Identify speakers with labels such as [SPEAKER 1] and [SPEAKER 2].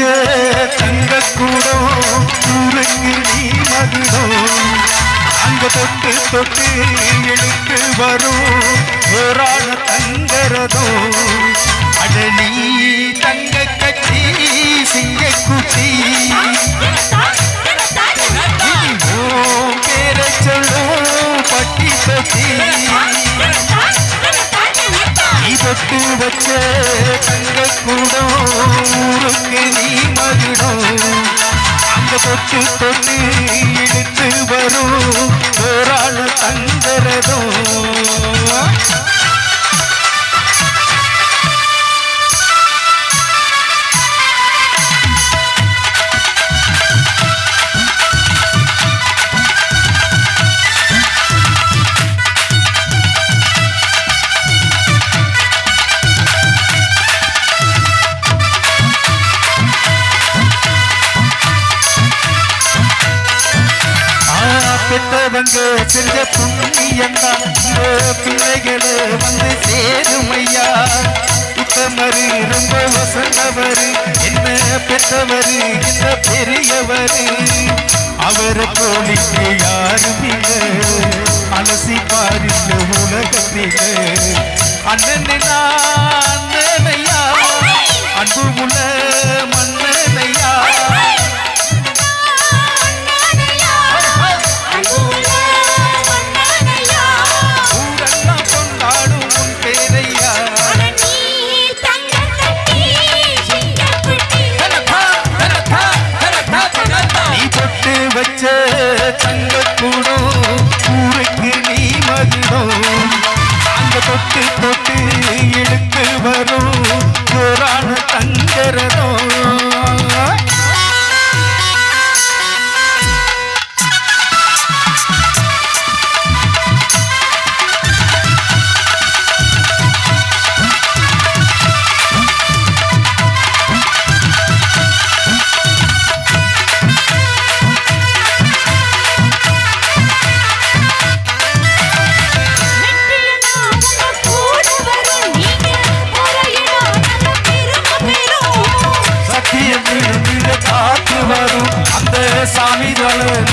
[SPEAKER 1] தங்க கூடம் ஊருக்கு நீ மகுடம் அங்க தொட்டு தொட்டு இழுத்து வரும். ஓரான தங்கரதம் தங்க கட்சி சிங்க குச்சி வச்ச தங்க ஊருக்கு நீ தொட்டு தொட்டு இழுத்து வரும் ஆனா செஞ்ச புண்ணியம்தான் இந்த வந்து சேருமையா? உத்தமரு ரொம்ப வசந்தவரு என்ன பெத்தவரு இந்த பெரியவரு? அவரை போலிக்கு யாருமில்ல. அலசி பாருங்க உலகத்தில அண்ணன் தங்கரதம் vale.